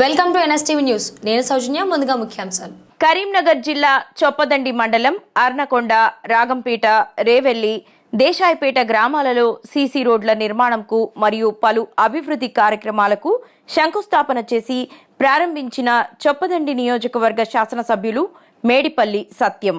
Welcome to NSTV news. నేను సౌజన్య ముందుగా ముఖ్యాంశాలు. కరీంనగర్ జిల్లా చొప్పదండి మండలం అర్నకొండ రాగంపేట రేవెల్లి దేశాయపేట గ్రామాలలో సీసీ రోడ్ల నిర్మాణంకు మరియు పలు అభివృద్ధి కార్యక్రమాలకు శంకుస్థాపన చేసి ప్రారంభించిన చొప్పదండి నియోజకవర్గ శాసనసభ్యులు మేడిపల్లి సత్యం.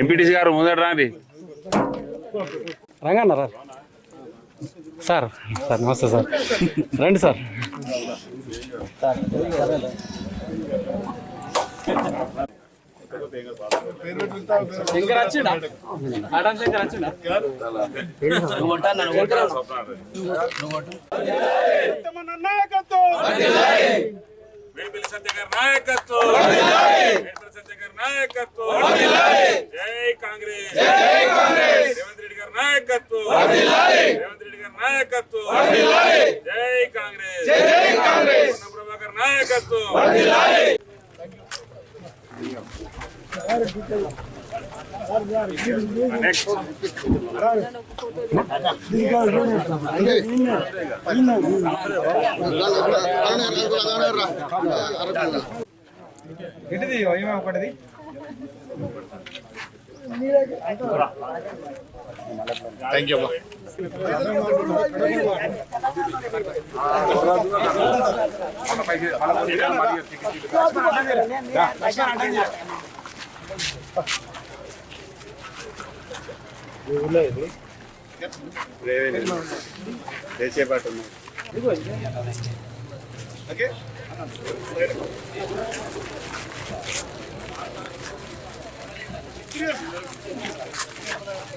ఎంపీటీసీ గారు ముందట రాండి. రంగన్న రా. సార్ సార్ నమస్తే సార్. రండి సార్. మేడిపల్లి సత్యం గారి నాయకత్వం మేడిపల్లి సత్యం గారి నాయకత్వం జై కాంగ్రెస్. రేవంత్ రెడ్డి గారి నాయకత్వం రేవంత్ రెడ్డి గారి నాయకత్వం జై కాంగ్రెస్. పొన్నం ప్రభాకర్ నాయకత్వం. ఇటుది ఒకటిది థ్యాంక్ యూ అమ్మా నెక్స్ట్ ఏంటిది ఒకటిది దేశీయ పార్టీ